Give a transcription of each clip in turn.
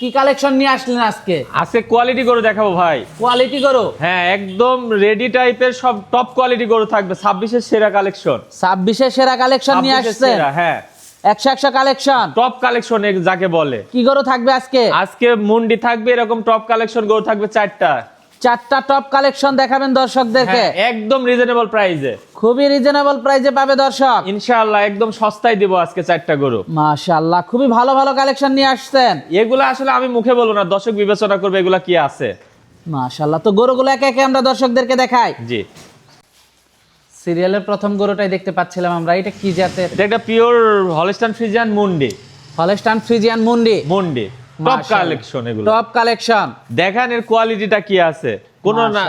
কি কালেকশন নিয়ে আসলেন আজকে? আজকে কোয়ালিটি গরু দেখাবো ভাই। কোয়ালিটি গরু? হ্যাঁ একদম রেডি টাইপের সব টপ কোয়ালিটি গরু থাকবে ছাব্বিশের সেরা কালেকশন ছাব্বিশে সেরা কালেকশন নিয়ে আসছে হ্যাঁ। একশো একশো কালেকশন টপ কালেকশন যাকে বলে। কি গরু থাকবে আজকে? আজকে মুন্ডি থাকবে এরকম টপ কালেকশন গরু থাকবে চারটা। চারটা টপ কালেকশন দেখাবেন দর্শকদেরকে। হ্যাঁ, একদম রিজনেবল প্রাইসে খুবই রিজনেবল প্রাইসে পাবে দর্শক। ইনশাআল্লাহ একদম সস্তায় দিব আজকে চারটা গরু। মাশাআল্লাহ খুবই ভালো ভালো কালেকশন নিয়ে আসছেন। এগুলো আসলে আমি মুখে বলব না দর্শক বিবেচনা করবে এগুলা কি আছে। মাশাআল্লাহ তো গরুগুলো একে একে আমরা দর্শকদেরকে দেখাই। জি। সিরিয়ালের প্রথম গরুটাই দেখতে পাচ্ছিলাম আমরা এটা কি জাতের? এটা একটা পিওর হলস্টান ফ্রিজিয়ান মুন্ডি হলস্টান ফ্রিজিয়ান মুন্ডি মুন্ডি টপ কালেকশন এগুলো। টপ কালেকশন দেখান এর কোয়ালিটিটা কি আছে? কোন না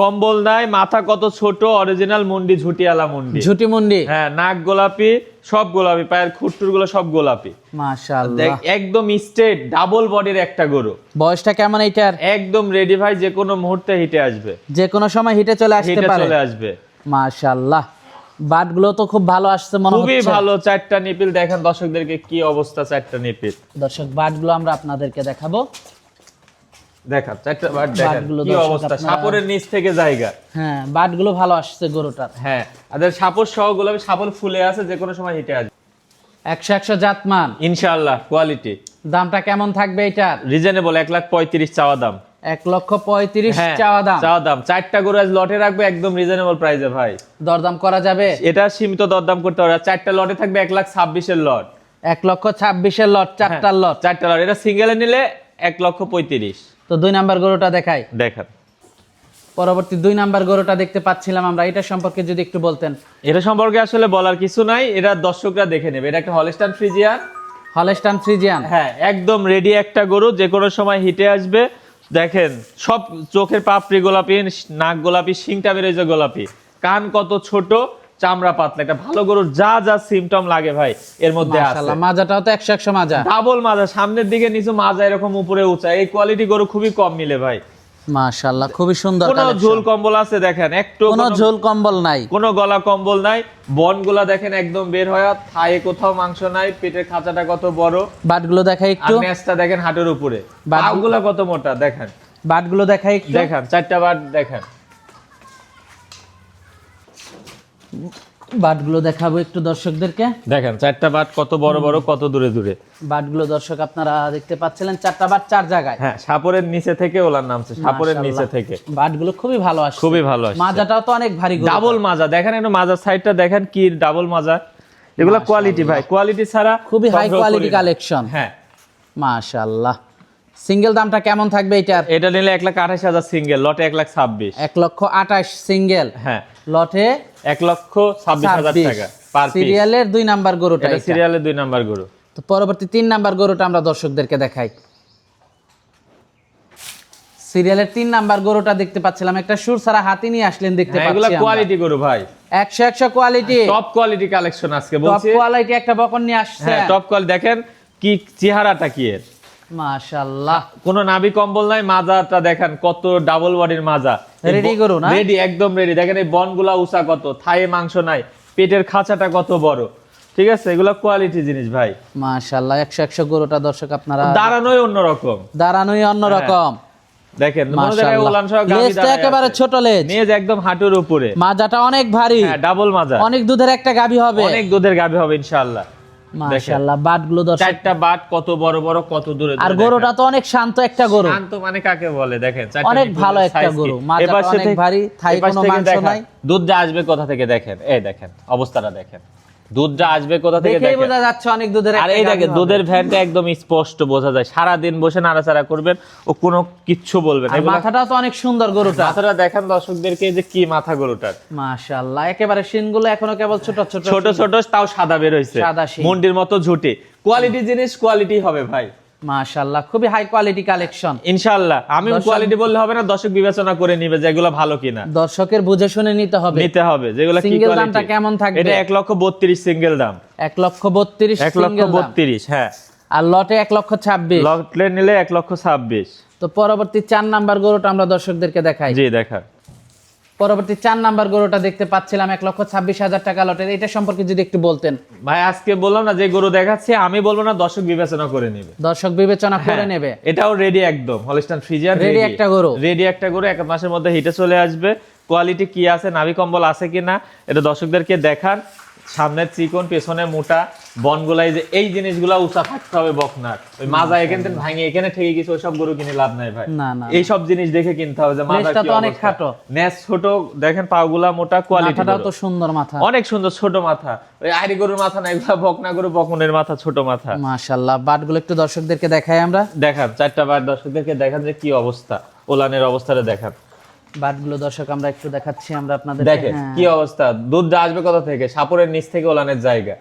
কম্বল নাই মাথা কত ছোট অরিজিনাল মুন্ডি ঝুটিয়ালা মুন্ডি। ঝুটি মুন্ডি। হ্যাঁ নাক গোলাপি সব গোলাপি পায়ের খুঁটটুরগুলো সব গোলাপি। মাশাআল্লাহ। একদম স্ট্রেট ডাবল বডির একটা গরু। বয়সটা কেমন এইটার? একদম রেডি ভাই যে কোনো মুহূর্তে হিটে আসবে। যে কোনো সময় হিটে চলে আসতে হিটে পারে। চলে আসবে। মাশাআল্লাহ। বাটগুলো তো খুব ভালো আসছে মনে খুবই ভালো চারটা নিপিল দেখেন দর্শকদেরকে কি অবস্থা চারটা নিপিল। দর্শক বাটগুলো আমরা আপনাদেরকে দেখাবো। দেখান চারটা বার দেখেন কি অবস্থা সাপরের নিচ থেকে জায়গা। হ্যাঁ বাটগুলো ভালো আসছে গরুটার। হ্যাঁ আর সাপোর সহ গোলাপি সাপল ফুলে আছে যে কোনো সময় হিটে আসবে। একশো একশো জাতমান। ইনশাআল্লাহ কোয়ালিটি দামটা কেমন থাকবে এটা রিজনেবল এক লাখ পঁয়ত্রিশ চাওয়া দাম। এক লক্ষ পঁয়ত্রিশ হ্যাঁ চাওয়া দাম। চাওয়া দাম। চারটা গরু আজ লটে রাখবে একদম রিজনেবল প্রাইসে ভাই। দরদাম করা যাবে? এটা সীমিত দরদাম করতে আর চারটা লটে থাকবে এক লাখ ছাব্বিশের লট। এক লক্ষ ছাব্বিশের লট চারটার লট। চারটা লট। এটা সিঙ্গেলে নিলে এক লক্ষ পঁয়ত্রিশ। তো দুই নাম্বার গরুটা দেখাই। দেখান। পরবর্তী দুই নাম্বার গরুটা দেখতে পাচ্ছিলাম আমরা। এটা সম্পর্কে যদি একটু বলতেন। এটা সম্পর্কে আসলে বলার কিছু নাই। এটা দর্শকরা দেখে নেবে। এটা একটা হলস্টান ফ্রিজিয়ান হলেস্টান ফ্রিজিয়ান হ্যাঁ একদম রেডি একটা গরু। যে কোনো সময় হিটে আসবে। দেখেন সব চোখের পাপড়ি গোলাপি নাক গোলাপি শিংটা বেরোয় গোলাপি। কান কত ছোট চামড়া পাতলা। একটা ভালো গরুর যা যা সিমটম লাগে ভাই এর মধ্যে আছে। মাজাটাও তো একশো একশো মাজা। ডাবল মাজা সামনের দিকে নিচু মাজা এরকম উপরে উঁচা। এই কোয়ালিটি গরু খুবই কম মিলে ভাই। মাশাআল্লাহ খুবই সুন্দর কোনো ঝোল কম্বল আছে দেখেন একটু কোনো ঝোল কম্বল নাই। কোনো গলা কম্বল নাই। বনগুলা দেখেন একদম বের হয়ে থায়ে কোথাও মাংস নাই পেটের খাঁচাটা কত বড়। বাটগুলো দেখাই আর একটু। ম্যাচটা দেখেন হাটের উপরে। বাট- পাগুলা কত মোটা দেখেন। বাটগুলো দেখাই একটু। দেখেন চারটা বার দেখেন। বাটগুলো দেখাবো একটু দর্শকদেরকে। দেখেন চারটা বাট কত বড় বড় কত দূরে দূরে। বাটগুলো দর্শক আপনারা দেখতে পাচ্ছিলেন চারটা বাট চার জায়গায়। হ্যাঁ সাপরের নিচে থেকে ওলার নামছে সাপরের নিচে। থেকে। বাটগুলো খুবই ভালো আসছে। খুবই ভালো আসছে। মাজাটাও তো অনেক ভারী ডাবল মাজা। দেখেন একটু মাজার সাইডটা দেখেন কি ডাবল মাজা। এগুলো কোয়ালিটি ভাই কোয়ালিটি ছাড়া খুবই হাই কোয়ালিটি কালেকশন হ্যাঁ। মাশাআল্লাহ। সিঙ্গেল দামটা কেমন থাকবে এটার? এটা নিলে এক লাখ আঠাশ হাজার সিঙ্গেল লটে এক লাখ ছাব্বিশ। এক লক্ষ আঠাশ সিঙ্গেল। হ্যাঁ। লটে এক লক্ষ ছাব্বিশ হাজার টাকা সিরিয়ালের দুই নাম্বার গরুটা। সিরিয়ালের দুই নাম্বার গরু। তো পরবর্তী তিন নাম্বার গরুটা আমরা দর্শকদেরকে দেখাই। সিরিয়ালের তিন নাম্বার গরুটা দেখতে পাচ্ছিলাম। একটা সুর সারা হাতি নিয়ে আসলেন দেখতে হ্যাঁ এগুলো পাচ্ছি কোয়ালিটি গরু ভাই। একশো একশো কোয়ালিটি টপ কোয়ালিটি কালেকশন আজকে টপ বলছি। কোয়ালিটি একটা বকন নিয়ে আসছে। হ্যাঁ টপ কোয়ালিটি দেখেন কি চেহারাটা কি এর। মাশাআল্লাহ। কোনো নাভি কম্বল নাই মাজাটা দেখেন কত ডাবল বডির মাজা। Ready গরু না? রেডি একদম রেডি দেখেন এই বনগুলা উঁচা কত থায়ে মাংস নাই পেটের খাঁচাটা কত বড়। ঠিক আছে? এগুলো কোয়ালিটি জিনিস ভাই। মাশাআল্লাহ একশো একশো গরুটা দর্শক আপনারা দাঁড়ানোই অন্যরকম। দাঁড়ানোই অন্যরকম। দেখেন একেবারে ছোট লেজ। একদম হাঁটুর উপরে। মাজাটা অনেক ভারী। হ্যাঁ ডাবল মাজা। অনেক দুধের একটা গাভী হবে। অনেক দুধের গাভী হবে ইনশাআল্লাহ। মাশাআল্লাহ বাটগুলো দর্শক চারটা বাট কত বড় বড় কত দূরে আর গরুটা তো অনেক শান্ত একটা গরু। শান্ত মানে কাকে বলে? দেখেন অনেক ভালো একটা গরু, মাথা অনেক ভারী, থাই কোনো মাংস নাই। দুধটা আসবে কোথা থেকে দেখেন? এই দেখেন অবস্থাটা দেখেন। দুধটা আসবে কোথা থেকে দেখেই বোঝা যাচ্ছে অনেক দুধের আর এই দেখে দুধের ভ্যানটা একদম স্পষ্ট বোঝা যায়। সারা দিন বসে নাড়াচাড়া করবেন ও কোনো কিচ্ছু বলবেন না। মাথাটাও তো অনেক সুন্দর গরুটা মাথাটা দেখান দর্শকদেরকে যে কি মাথা গরুটার। মাশাআল্লাহ একেবারে শিনগুলো এখনও কেবল ছোট ছোট ছোট ছোট তাও সাদা বের হইছে। সাদা শিন মুন্ডির মতো ঝুটি। কোয়ালিটি জিনিস কোয়ালিটি হবে ভাই। মাশাআল্লাহ খুবই হাই কোয়ালিটি কালেকশন ইনশাআল্লাহ আমি কোয়ালিটি বললে হবে না দর্শক বিবেচনা করে নিবে যে এগুলো ভালো কিনা। দর্শকের বুঝে শুনে নিতে হবে। নিতে হবে যেগুলো কি quality। দামটা কেমন থাকবে? এটা এক লক্ষ বত্রিশ সিঙ্গেল দাম। এক লক্ষ বত্রিশ এক লক্ষ সিঙ্গেল দাম। বত্রিশ হ্যাঁ। আর লটে এক লক্ষ ছাব্বিশ। লটলে নিলে এক লক্ষ ছাব্বিশ। তো পরবর্তী চার নাম্বার গরুটা আমরা দর্শকদেরকে দেখাই। জি দেখা পরবর্তী চার নাম্বার গরুটা দেখতে পাচ্ছিলাম এক লক্ষ ছাব্বিশ হাজার টাকা লটের। এটা সম্পর্কে যদি একটু বলতেন। ভাই আজকে বললাম না যে গরু দেখাচ্ছি আমি বলব না দর্শক বিবেচনা করে নেবে। দর্শক বিবেচনা করে হ্যাঁ, নেবে। এটাও রেডি একদম হলিস্টান ফ্রিজার রেডি একটা গরু। রেডি একটা গরু এক মাসের মধ্যে হিটে চলে আসবে। কোয়ালিটি কি আছে নাভি কম্বল আছে কিনা এটা দর্শকদেরকে দেখান সামনের চিকন পেছনে মোটা বনগুলাই যে এই জিনিসগুলা উঁচা থাকতে হবে বকনার ওই মাজা এখান থেকে ভাঙে এখানে থেকে গেছে ওইসব গরু কিনে লাভ নাই ভাই। না না এই সব জিনিস দেখে কিনতে হবে যে তো অনেক খাটো। নেস ছোট দেখেন পাগুলা মোটা কোয়ালিটি মাথাটাও তো সুন্দর মাথা। অনেক সুন্দর ছোট মাথা। ওই আইরি গরুর মাথা না এগুলা বকনা গরু বকনের মাথা ছোট মাথা। মাশাল্লাহ বাটগুলো একটু দর্শকদেরকে দেখাই আমরা। দেখান চারটা বার দর্শকদেরকে দেখান যে কি অবস্থা। ওলানের অবস্থাটা দেখান। বাটগুলো দর্শক আমরা একটু দেখাচ্ছি আমরা আপনাদের দেখেন কি অবস্থা? দুধ আসবে কোথা থেকে? সাপুরের নিচ থেকে ওলানের জায়গা।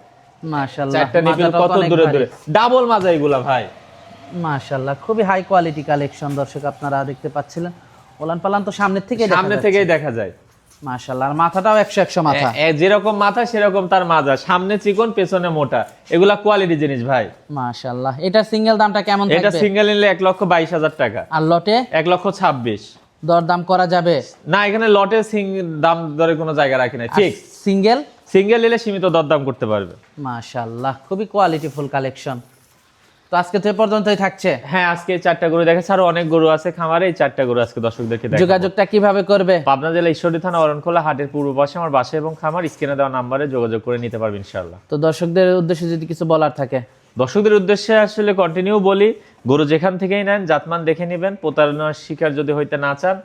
মাশাল্লাহ চারটা নিপিল কত দূরে দূরে? ডাবল মাজা এগুলা ভাই। মাশাল্লাহ খুবই হাই কোয়ালিটি কালেকশন দর্শক আপনারা দেখতে পাচ্ছিলেন। ওলান পালান তো সামনের থেকে সামনে থেকেই দেখা যায়। মাশাল্লাহ আর মাথাটাও একশো একশো মাথা। যেরকম মাথা সেরকম তার মাজা। সামনে চিকন পেছনে মোটা। এগুলা কোয়ালিটি জিনিস ভাই। মাশাল্লাহ এটা সিঙ্গেল দামটা কেমন এটা সিঙ্গেল নিলে এক লক্ষ বাইশ হাজার টাকা। আর লটে? এক লক্ষ ছাব্বিশ। দরদাম করা যাবে? না এখানে লটে সিং দাম দরে কোনো জায়গা রাখি না ফিক্স সিঙ্গেল? সিঙ্গেল নিলে সীমিত দরদাম করতে পারবে। মাশাল্লাহ খুবই কোয়ালিটিফুল কালেকশন তো আজকে তো পর্যন্তই থাকছে। হ্যাঁ আজকে চারটা গরু দেখেছে আরও অনেক গরু আছে খামারে এই চারটা গরু আজকে দর্শকদেরকে দেখাবো। যোগাযোগটা কীভাবে করবে? পাবনা জেলা ঈশ্বরদী থানা অরণখোলা হাটের পূর্ব পাশে আমার বাসা এবং খামার। স্ক্রিনে দেওয়া নাম্বারে যোগাযোগ করে নিতে পারবে ইনশাল্লাহ তো দর্শকদের উদ্দেশ্যে যদি কিছু বলার থাকে? দর্শকদের উদ্দেশ্যে আসলে কন্টিনিউ বলি গরু যেখান থেকেই নেন, জাতমান দেখে নেবেন, প্রতারণার শিকার যদি হইতে না চান,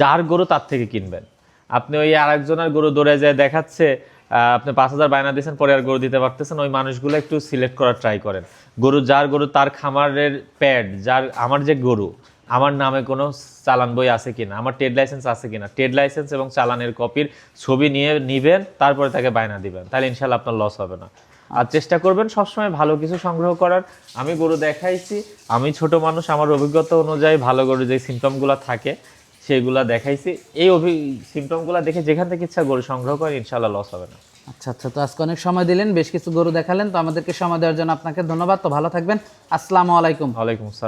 যার গরু তার থেকে কিনবেন। আপনি ওই আরেকজনের গরু দৌড়ে যায় দেখাচ্ছে আপনি পাঁচ হাজার বায়না দিয়েছেন, পরে আর গরু দিতে পারতেছেন, ওই মানুষগুলো একটু সিলেক্ট করার ট্রাই করেন। গরু, যার গরু তার খামারের প্যাড, যার, আমার যে গরু, আমার নামে কোনো চালান বই আছে কিনা, আমার ট্রেড লাইসেন্স আছে কিনা, ট্রেড লাইসেন্স এবং চালানের কপির ছবি নিয়ে নিবেন, তারপরে তাকে বায়না দিবেন, তাহলে ইনশাল্লাহ আপনার লস হবে না। আর চেষ্টা করবেন সবসময় ভালো কিছু সংগ্রহ করার। আমি গরু দেখাইছি আমি ছোট মানুষ আমার অভিজ্ঞতা অনুযায়ী ভালো গরু যে সিমটমগুলো থাকে সেগুলা দেখাইছি। এই অভি সিমটমগুলো দেখে যেখান থেকে ইচ্ছা গরু সংগ্রহ করেন ইনশাল্লাহ লস হবে না। আচ্ছা আচ্ছা তো আজকে অনেক সময় দিলেন বেশ কিছু গরু দেখালেন তো আমাদেরকে সময় দেওয়ার জন্য আপনাকে ধন্যবাদ। তো ভালো থাকবেন। আসসালামু আলাইকুম। ওয়ালাইকুম আসসালাম।